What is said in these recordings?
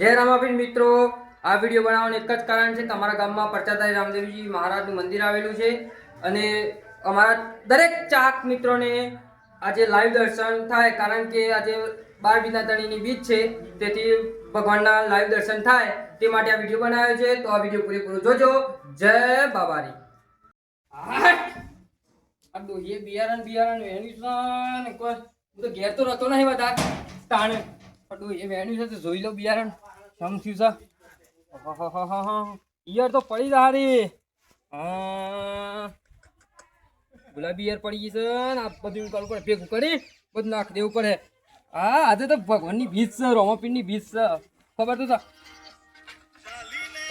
જય રામાબીન મિત્રો. આ વીડિયો બનાવવાનું એક જ કારણ છે કે અમારા ગામમાં પરચાતાઈ રામદેવજી મહારાજનું મંદિર આવેલું છે અને અમારા દરેક ચાક મિત્રોને આજે લાઈવ દર્શન થાય કારણ કે આજે બાર વિનાતણીની બીચ છે, તેથી ભગવાનના લાઈવ દર્શન થાય તે માટે આ વીડિયો બનાવ્યો છે. તો આ વીડિયો પૂરેપૂરો જોજો. જય બાબારી. આ ડોહીએ બિયારણ બિયારણ વેણ્યું છે કોઈ, હું તો ઘેર તો રહેતો નહીં બધા તાણે. પણ ડોહીએ વેણ્યું છે જોઈ લો બિયારણ. સમ થયું છે? ઈયર તો પડી જા હા. ગુલાબી ઈયર પડી ગઈ છે ને આ બધું કરવું ઉપર ભેગું કરી બધું નાખ દેવું પડે. હા, આજે તો ભગવાનની ભીત છે રોમાપીરની ભીત છે. ખબર તો છે.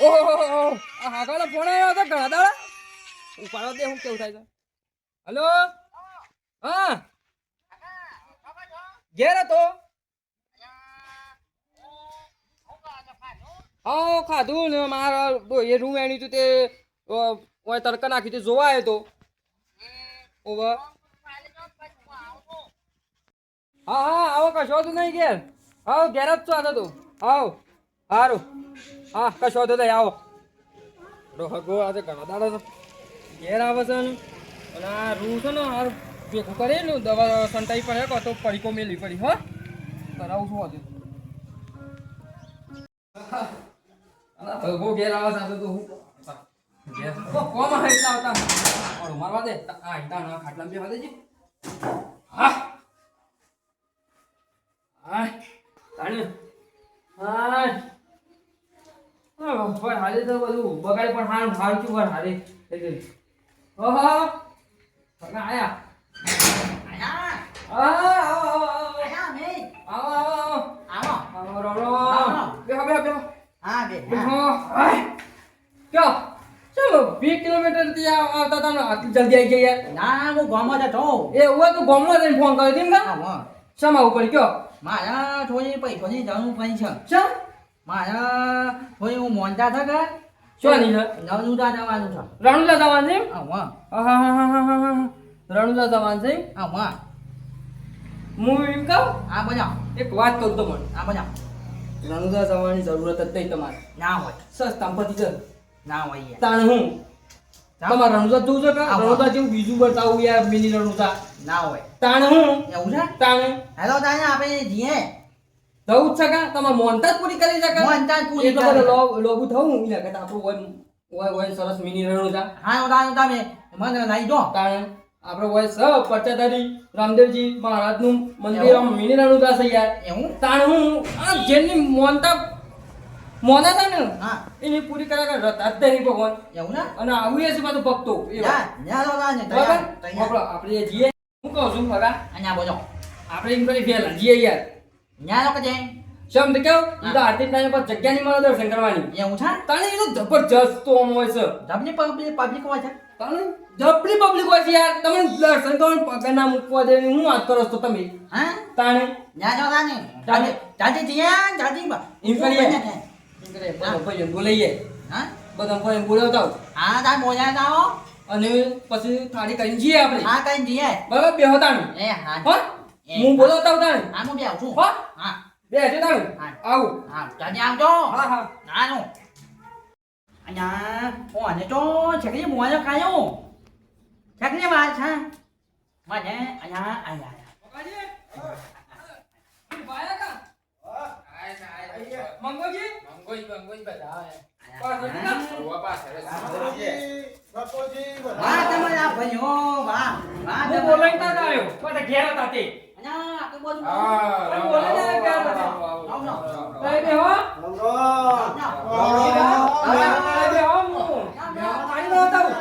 ઓહો આ હાગાનો ફોન આવ્યો હતો ઘણા દાડા. ઉપાડો દે, હું કેવું થાય છે. હલો? હા. ઘેર હતો. હા ખાધું ને મારા એ રૂમ એની તું તે ઓય તડકા નાખી તે જોવા આવ્યો તો. ઓવા. હા હા આવો કશો તો નહીં ઘેર. આવો ઘેર જ છો આ તું. આવો. સારું હા કશો તો નહીં આવો. હગો આજે ઘણા દાડા ઘેર આવે છે ને. અને આ રૂ છે ને આ ભેગું કરેલું દવા સંતાઈ પડે તો પડીકો મેલી પડી હો. કરાવું છું આજે. ભગવો ઘેર આવે છે, તો હું કોમ હે એટલા આવતા. ઓળો મારવા દે. આ ઈટા ના ખાટલા બેવા દેજે હા. હા. તાણે. હા. પણ હાલે તો બધું. બગાડી પણ હાલ હાલ પણ હાલે ઓહો. આયા? આયા? હા બે આય. ક્યો ચલો 2 કિલોમીટરથી આવતા તા ને આટલી જલ્દી આવી ગયા ના હું ગામમાં જતો એ હું તો ગામમાં જઈને ફોન કર્યો તેમ કા? આવો શેમાં ઉપર કયો? મારા થોડી પૈસાની જરૂર પડી છે. શા? મારા થોડી હું મોંઘા થકે શું નહીં છે? નવદુદા જવાનું છે. રણુજા જવાન છે આવો આહાહાહાહાહા. રણુજા જવાન છે આવો હું એમ કહું? આ બધા એક વાત કહું તો મને આ બધા રણુજા જવાની જરૂરત જ નહીં તમારે. ના હોય. સસ્તા પતી છે ના હોય. તાણ હું? તમારે રણુદા જવું છે કે? રણુદા જેવું બીજું બતાવું યાર મિની રણુદા ના હોય. તાણ હું? એવું છે? તાણ હેલો તાને આપણે જીએ જવું છે કે? તમારે મોનતા પૂરી કરી શકે મોંઘા પૂરી કરી. લો- લોભુ થવું એના કે આપણું હોય હોય હોય સરસ મિની રણુદા હા તાને તમે મને લઈ દો તાણે આપણે હોય સ પચાધારી રામદેવજી મહારાજનું મંદિર આમ મિની રણુજા છે યાર એવું? તાણ હું આ જેની મોનતા મોના થાય ને? હા. એની પૂરી કરે જ નહીં ભગવાન. એવું ને? અને આવું છે બધું ભક્તો. એ તાને બરાબર? આપણે આપણે જઈએ. હું કહું છું ફરા અહીંયા બોલો. આપણે એમ કરી ફેલા. જઈએ યાર. ન્યા લોકો જાય. શમ તો કેવું એ તો આરતી ટાઈમ પર જગ્યા ની મળે દર્શન કરવાની. એવું છે? તાણે એ તો જબરજસ્ત તો આમ હોય છે. તમને પબ્લિક પબ્લિક હોય છે. જબરી પબ્લિક હોય છે યાર. તમે દર્શન કરવાનું પગે ના મૂકવા દે હું વાત કરો છો તમે? હા? તાણે? ન્યા જો તાને તાને. તાજી જીયા તાજી બા. એમ કરીએ. કરે બધા ભાઈઓને બોલાઈએ. હા? બધા ભાઈને બોલાવતા. હા તાન બોલ્યા તાઓ અને પછી થાળી કરીને જઈએ આપણે. હા કઈ જીએ બરાબર બેહો તાણે. એ હા. હો? હું બોલાવતા આવું તાણે? હા હું બેહું છું. હો? હા. બેહજો તાણે. આવું. હા જાજી આવજો. હા હા. નાનું. અહીંયા ઓ અને તો છકરી મોય કાયો છકરી વાત છે મને અહીંયા અહીંયા મંગોજી વાહ તમારા ભાઈઓ વાહ વાહ હું બોલાઈને તા આવ્યો પણ ઘેર હતા તે અહીંયા આટલું બધું પણ બોલે ને ઘેર હતા આવ ના કઈ બે હો કઈ બે હો હું પાણી નો હતા પકા બે હો અજો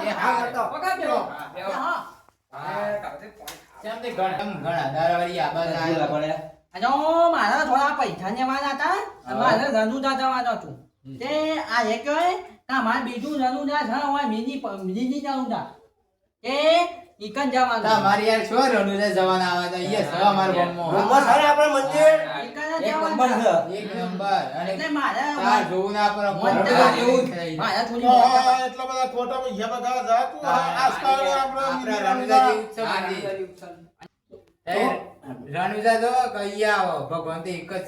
મારા થોડા પૈસા લેવાના હતા અને મારે રનુજા જવાનો છું તે આ એક ના મારે બીજું રનુજા છે હોય મિની તે ઈકન જવાનું તમારી યાર શું રણુજા જવાના આવે બમ્મો યસ અમાર ગામમાં ઈકન જ જવાનું છે. એક નંબર. અને એટલે મારે તાર જોઉં ના પર એવું થઈ મારે થોડી મોંઘા બધા ખોટા પૈસા બગાડ જાતું આસપાસ આપણે આપણા રણુજા છે મંદિર. રણુજા જો કઈ આવો ભગવાન તો એક જ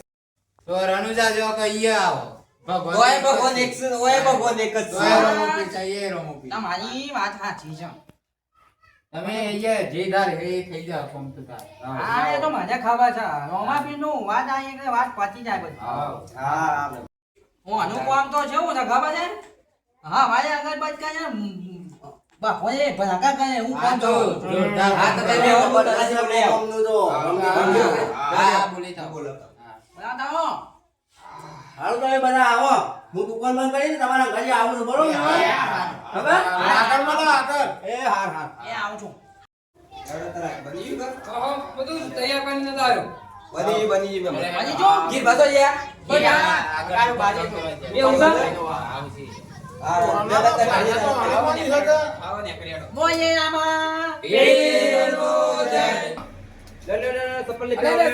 તો રણુજા જો કઈ આવો ભગવાન ઓય ભગવાન એક ઓય ભગવાન એક જ ઓય છે. રમો પીતા એ રમો પી. તમારી મારી વાત સાચી છે. તમે અહીંયા જે ધાર એ થઈ જાવ કોમ તો. હા એ તો મને ખબર છે. રોમાપીરનું વાત આવી એટલે વાત પાછી જાય બધી હા હું અનુપમ કામ તો છે હું ખબર છે? હા મારે આગળ બચ કરે બાપો એ ભલાકા કરે હું કામ તો હા તો તમે આવો બધાને બોલે. આવો. હા, બોલી થાઓ. હા. ભલાકા હો તો એ બધા આવો. હું દુકાન બંધ કરીને તમારા ઘરે આવું બરોબર? ખબર? તો. એ હાર હાર એ આવું છું બધું તૈયાર કરીને તો આવ્યો. બની બની બની. જો ગીર આ? આગળ બાજુ છે. એ ઊંઘા? આવશે. હા મેં તો કાઢી આગળની દીધા. સાથે બોલે રામા. વીરનો જય. લે ચપ્પલ લે અરે,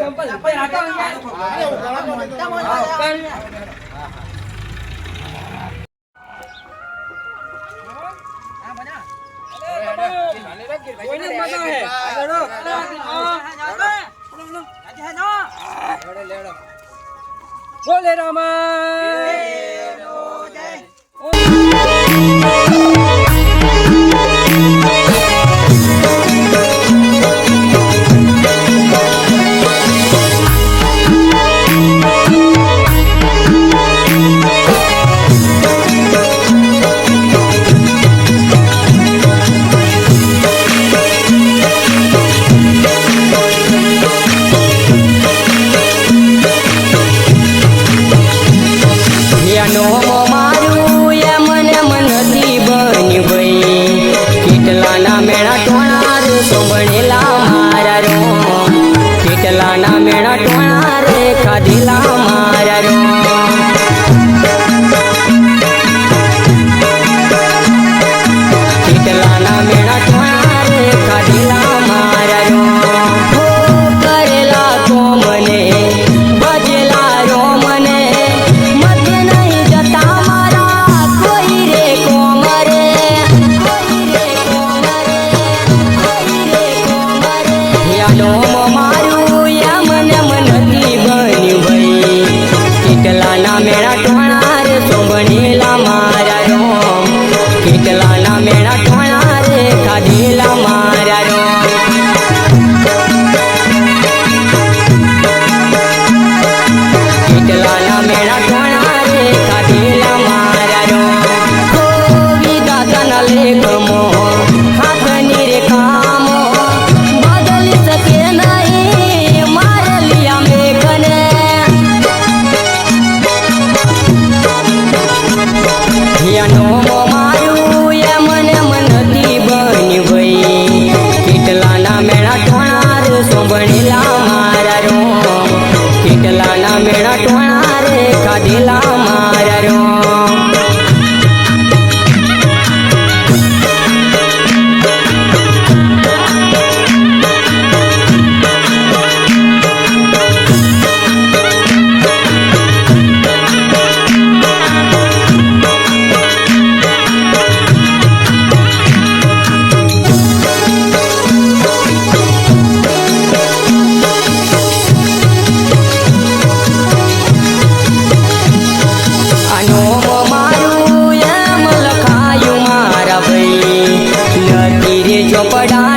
ચંપલ. આપણે રાખો. અરે, ઉઘાડા પડે તો. કોઈને જ મજા હે. આગળ હો. બોલે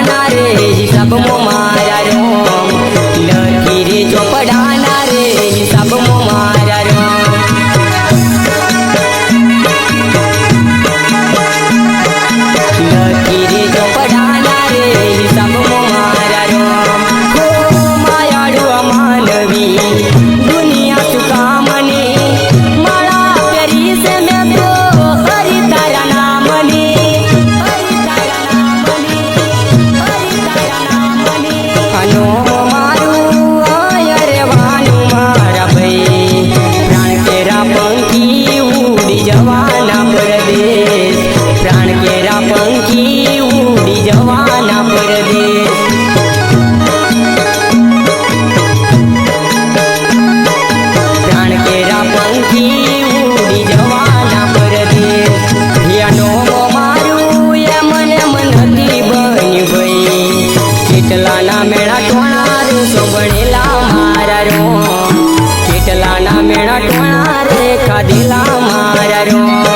ના રે હિસાબ મોમાં મેણા ટોણા રે ખાધેલા મારા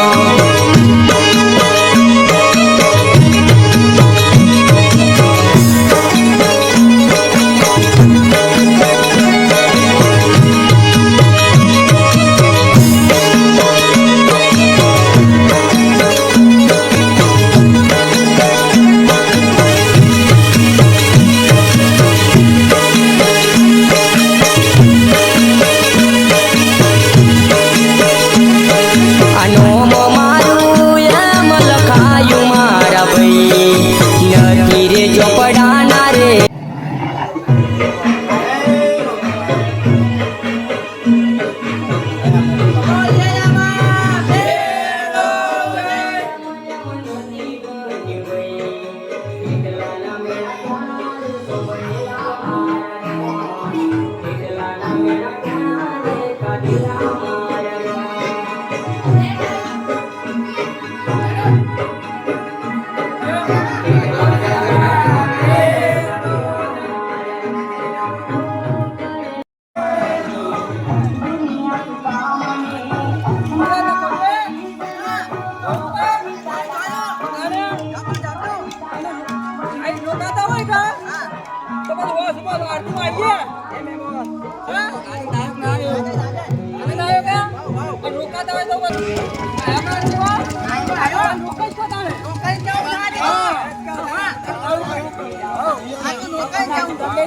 મોટા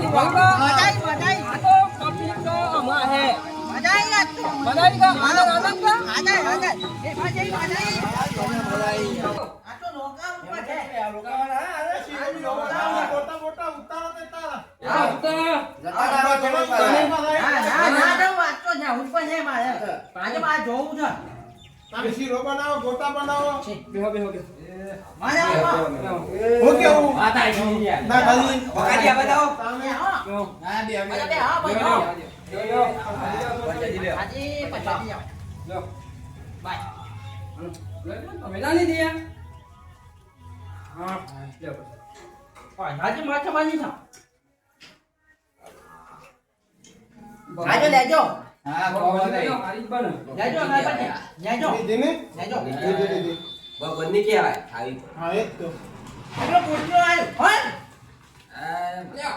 છે. ગોટા બનાવો. બેહો બેહો બેહો. હું કેવું વાત આવી ગઈ યાર. ના ખાલી બકાડિયા બતાવો. તમે બેહો. ના, બે, બે. બેહો, બેહો. લો. તમે ના લીધી યાર? હા, લેજો લેજો. લેજો લેજો લીધી ને લેજો લીધી લીધી બંને કહેવાય. આવી હા એ તો. એટલો પોટલો આવ્યો હોય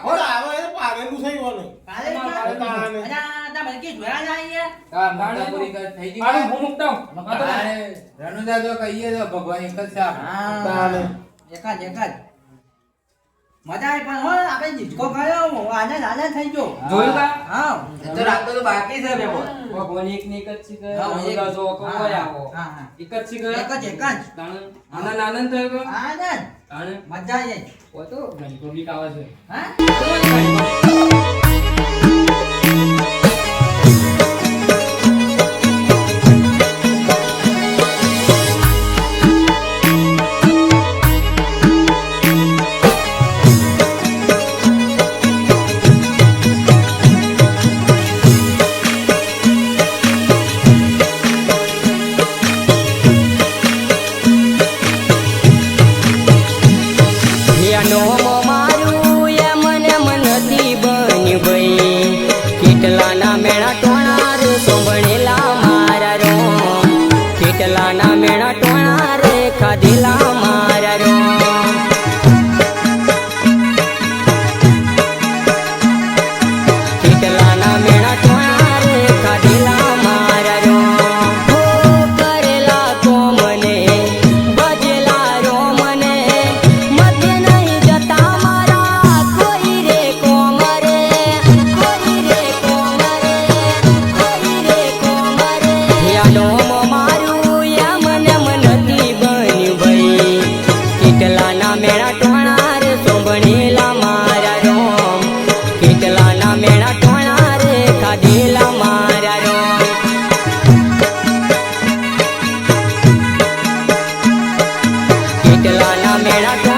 હવે આવા એ પારેલું છે ઈવોને. કાલે કાલે તાણે. અરે આ તમે કે જોયા જાય હા, મોટા પૂરી કર- થઈ ગઈ. હારું, વાત? હું મૂકતા આવું. હા, તો તારે રણુજા જો કહીએ તો ભગવાન એક જ છે. એકાદ એકાદ. મજા આવી પણ આપણે કર્યો આનંદ થઈ ગયો. જોયું કા? હા. તો રાત તો બાકી છે મેમો ભગવાન એક ને એક જ છે કે હા, જો કોઈ આવો. હા, હા. એક જ છે કે? એક જ એક જ. આનંદ આનંદ થયો? આનંદ મજા આવી. જાય ઓ તો છે. હા? Milan. કેટલાના મેળા